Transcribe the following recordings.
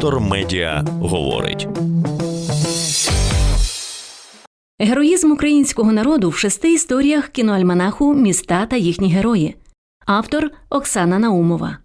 Вектор Медіа говорить. Героїзм українського народу в шести історіях кіноальманаху Міста та їхні герої. Автор Оксана Наумова.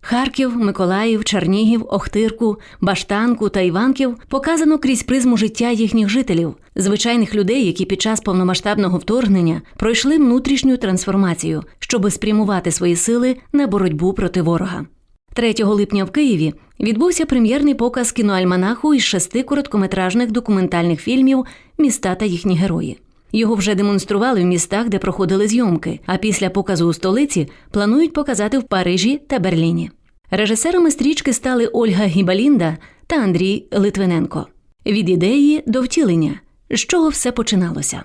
Харків, Миколаїв, Чернігів, Охтирку, Баштанку та Іванків показано крізь призму життя їхніх жителів, звичайних людей, які під час повномасштабного вторгнення пройшли внутрішню трансформацію, щоби спрямувати свої сили на боротьбу проти ворога. 3 липня в Києві відбувся прем'єрний показ кіноальманаху із шести короткометражних документальних фільмів Міста та їхні герої. Його вже демонстрували в містах, де проходили зйомки, а після показу у столиці планують показати в Парижі та Берліні. Режисерами стрічки стали Ольга Гібалінда та Андрій Литвиненко. Від ідеї до втілення, з чого все починалося.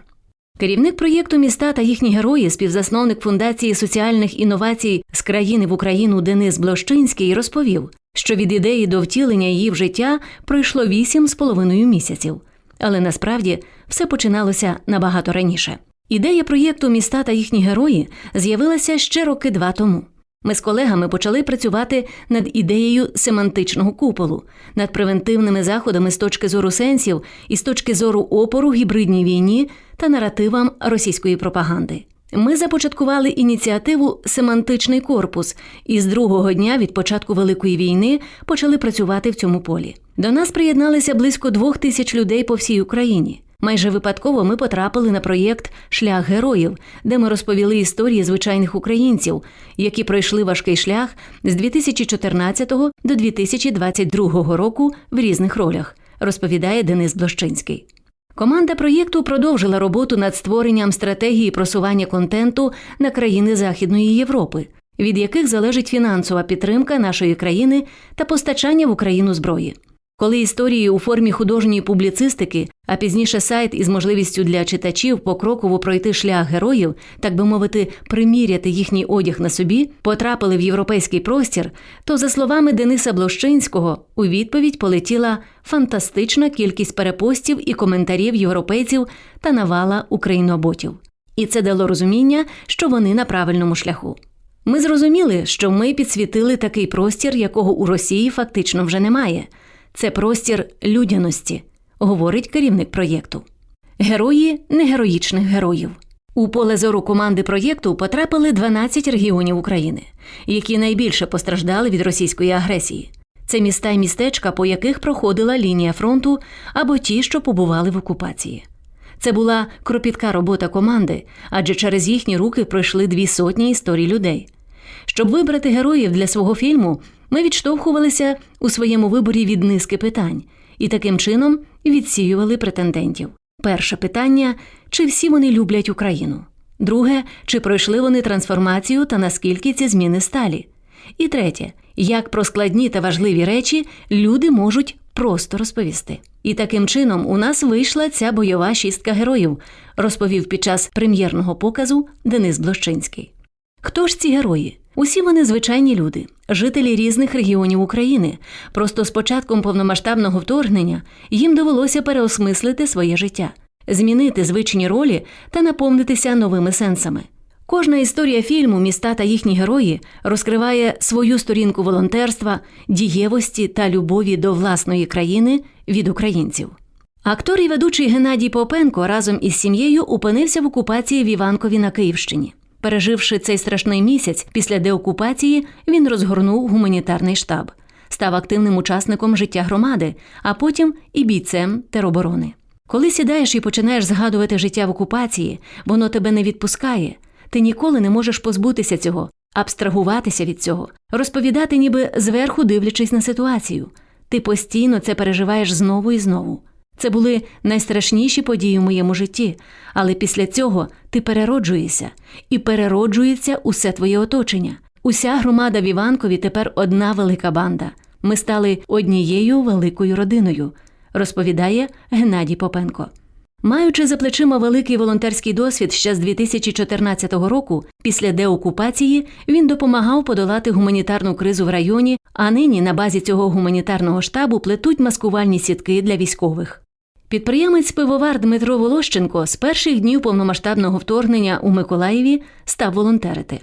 Керівник проєкту міста та їхні герої, співзасновник фундації соціальних інновацій з країни в Україну Денис Блощинський, розповів, що від ідеї до втілення її в життя пройшло вісім з половиною місяців. Але насправді все починалося набагато раніше. Ідея проєкту міста та їхні герої з'явилася ще роки два тому. Ми з колегами почали працювати над ідеєю семантичного куполу, над превентивними заходами з точки зору сенсів і з точки зору опору гібридній війні та наративам російської пропаганди. Ми започаткували ініціативу Семантичний корпус і з другого дня від початку Великої війни почали працювати в цьому полі. До нас приєдналися близько двох тисяч людей по всій Україні. Майже випадково ми потрапили на проєкт Шлях героїв, де ми розповіли історії звичайних українців, які пройшли важкий шлях з 2014 до 2022 року в різних ролях, розповідає Денис Блощинський. Команда проєкту продовжила роботу над створенням стратегії просування контенту на країни Західної Європи, від яких залежить фінансова підтримка нашої країни та постачання в Україну зброї. Коли історії у формі художньої публіцистики, а пізніше сайт із можливістю для читачів покроково пройти шлях героїв, так би мовити, приміряти їхній одяг на собі, потрапили в європейський простір, то, за словами Дениса Блощинського, у відповідь полетіла фантастична кількість перепостів і коментарів європейців та навала україноботів. І це дало розуміння, що вони на правильному шляху. Ми зрозуміли, що ми підсвітили такий простір, якого у Росії фактично вже немає. Це простір людяності, говорить керівник проєкту. Герої негероїчних героїв. У поле зору команди проєкту потрапили 12 регіонів України, які найбільше постраждали від російської агресії. Це міста і містечка, по яких проходила лінія фронту або ті, що побували в окупації. Це була кропітка робота команди, адже через їхні руки пройшли дві сотні історій людей. Щоб вибрати героїв для свого фільму, ми відштовхувалися у своєму виборі від низки питань і таким чином відсіювали претендентів. Перше питання чи всі вони люблять Україну? Друге, чи пройшли вони трансформацію та наскільки ці зміни сталі? І третє, як про складні та важливі речі люди можуть просто розповісти. І таким чином у нас вийшла ця бойова шістка героїв, розповів під час прем'єрного показу Денис Блощинський. Хто ж ці герої? Усі вони звичайні люди, жителі різних регіонів України. Просто з початком повномасштабного вторгнення їм довелося переосмислити своє життя, змінити звичні ролі та наповнитися новими сенсами. Кожна історія фільму Міста та їхні герої розкриває свою сторінку волонтерства, дієвості та любові до власної країни від українців. Актор і ведучий Геннадій Попенко разом із сім'єю опинився в окупації в Іванкові на Київщині. Переживши цей страшний місяць після деокупації, він розгорнув гуманітарний штаб, став активним учасником життя громади, а потім і бійцем тероборони. Коли сідаєш і починаєш згадувати життя в окупації, воно тебе не відпускає. Ти ніколи не можеш позбутися цього, абстрагуватися від цього, розповідати, ніби зверху дивлячись на ситуацію. Ти постійно це переживаєш знову і знову. Це були найстрашніші події в моєму житті, але після цього ти перероджуєшся, і перероджується усе твоє оточення. Уся громада в Іванкові тепер одна велика банда. Ми стали однією великою родиною, розповідає Геннадій Попенко. Маючи за плечима великий волонтерський досвід ще з 2014 року, після деокупації він допомагав подолати гуманітарну кризу в районі, а нині на базі цього гуманітарного штабу плетуть маскувальні сітки для військових. Підприємець пивовар Дмитро Волощенко з перших днів повномасштабного вторгнення у Миколаєві став волонтерити.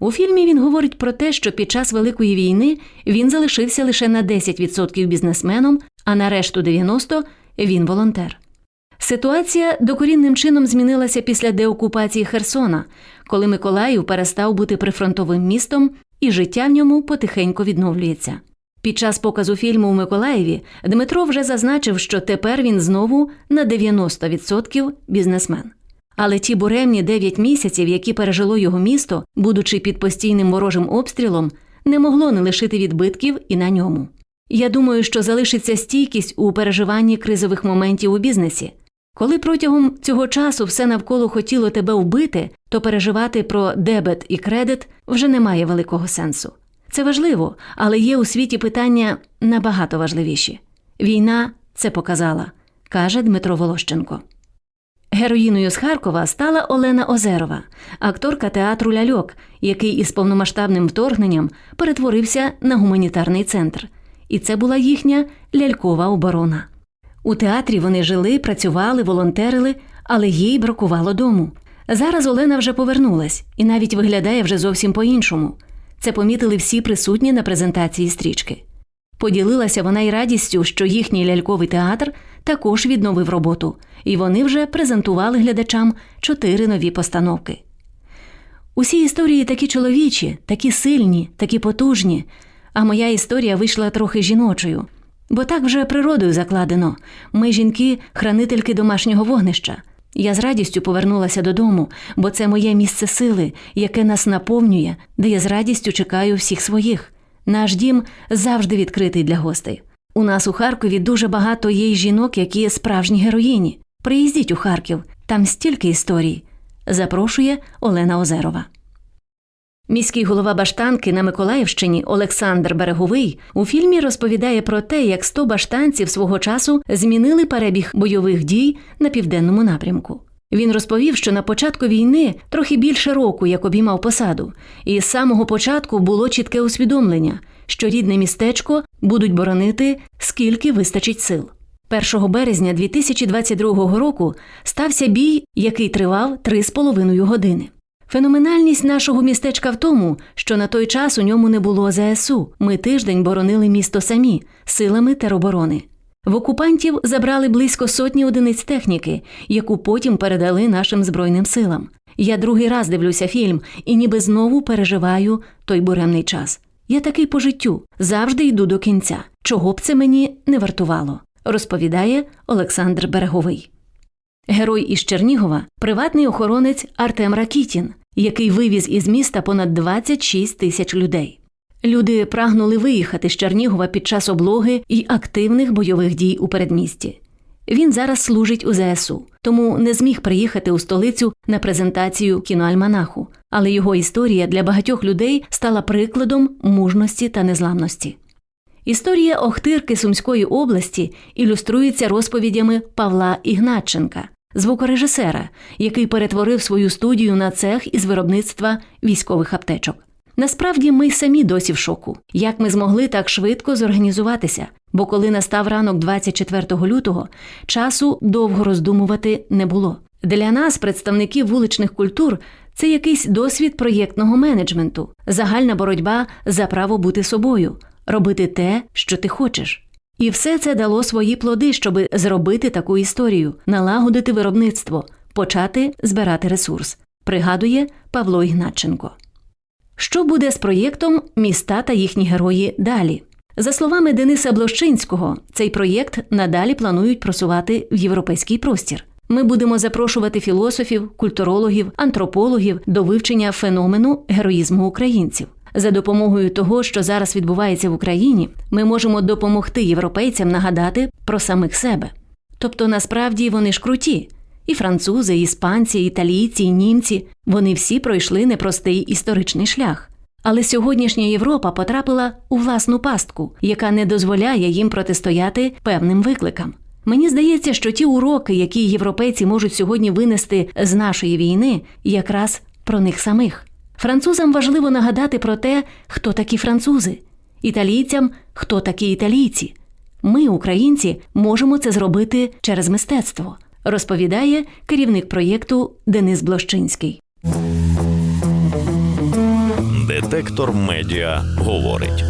У фільмі він говорить про те, що під час Великої війни він залишився лише на 10% бізнесменом, а на решту 90% він волонтер. Ситуація докорінним чином змінилася після деокупації Херсона, коли Миколаїв перестав бути прифронтовим містом, і життя в ньому потихеньку відновлюється. Під час показу фільму у Миколаєві Дмитро вже зазначив, що тепер він знову на 90% бізнесмен. Але ті буремні 9 місяців, які пережило його місто, будучи під постійним ворожим обстрілом, не могло не лишити відбитків і на ньому. Я думаю, що залишиться стійкість у переживанні кризових моментів у бізнесі. Коли протягом цього часу все навколо хотіло тебе вбити, то переживати про дебет і кредит вже не має великого сенсу. Це важливо, але є у світі питання набагато важливіші. Війна це показала, каже Дмитро Волощенко. Героїною з Харкова стала Олена Озерова, акторка театру Ляльок, який із повномасштабним вторгненням перетворився на гуманітарний центр. І це була їхня лялькова оборона. У театрі вони жили, працювали, волонтерили, але їй бракувало дому. Зараз Олена вже повернулась і навіть виглядає вже зовсім по-іншому. Це помітили всі присутні на презентації стрічки. Поділилася вона й радістю, що їхній ляльковий театр також відновив роботу, і вони вже презентували глядачам чотири нові постановки. Усі історії такі чоловічі, такі сильні, такі потужні, а моя історія вийшла трохи жіночою. Бо так вже природою закладено ми, жінки, хранительки домашнього вогнища. Я з радістю повернулася додому, бо це моє місце сили, яке нас наповнює, де я з радістю чекаю всіх своїх. Наш дім завжди відкритий для гостей. У нас у Харкові дуже багато є жінок, які справжні героїні. Приїздіть у Харків, там стільки історій. Запрошує Олена Озерова. Міський голова Баштанки на Миколаївщині Олександр Береговий у фільмі розповідає про те, як 100 баштанців свого часу змінили перебіг бойових дій на південному напрямку. Він розповів, що на початку війни трохи більше року як обіймав посаду, і з самого початку було чітке усвідомлення, що рідне містечко будуть боронити скільки вистачить сил. 1 березня 2022 року стався бій, який тривав 3,5 години. Феноменальність нашого містечка в тому, що на той час у ньому не було ЗСУ. Ми тиждень боронили місто самі силами тероборони. В окупантів забрали близько сотні одиниць техніки, яку потім передали нашим збройним силам. Я другий раз дивлюся фільм і ніби знову переживаю той буремний час. Я такий по життю, завжди йду до кінця. Чого б це мені не вартувало, розповідає Олександр Береговий. Герой із Чернігова приватний охоронець Артем Ракітін, який вивіз із міста понад 26 тисяч людей. Люди прагнули виїхати з Чернігова під час облоги і активних бойових дій у передмісті. Він зараз служить у ЗСУ, тому не зміг приїхати у столицю на презентацію кіноальманаху, але його історія для багатьох людей стала прикладом мужності та незламності. Історія Охтирки Сумської області ілюструється розповідями Павла Ігнатченка, звукорежисера, який перетворив свою студію на цех із виробництва військових аптечок. Насправді ми самі досі в шоку, як ми змогли так швидко зорганізуватися, бо коли настав ранок 24 лютого, часу довго роздумувати не було. Для нас, представників вуличних культур, це якийсь досвід проєктного менеджменту, загальна боротьба за право бути собою, робити те, що ти хочеш. І все це дало свої плоди, щоб зробити таку історію, налагодити виробництво, почати збирати ресурс, пригадує Павло Ігнатченко. Що буде з проєктом Міста та їхні герої далі? За словами Дениса Блощинського, цей проєкт надалі планують просувати в європейський простір. Ми будемо запрошувати філософів, культурологів, антропологів до вивчення феномену героїзму українців. За допомогою того, що зараз відбувається в Україні, ми можемо допомогти європейцям нагадати про самих себе. Тобто, насправді вони ж круті. І французи, і іспанці, і італійці, і німці вони всі пройшли непростий історичний шлях. Але сьогоднішня Європа потрапила у власну пастку, яка не дозволяє їм протистояти певним викликам. Мені здається, що ті уроки, які європейці можуть сьогодні винести з нашої війни, якраз про них самих. Французам важливо нагадати про те, хто такі французи, італійцям, хто такі італійці. Ми, українці, можемо це зробити через мистецтво, розповідає керівник проєкту Денис Блощинський. Детектор медіа говорить.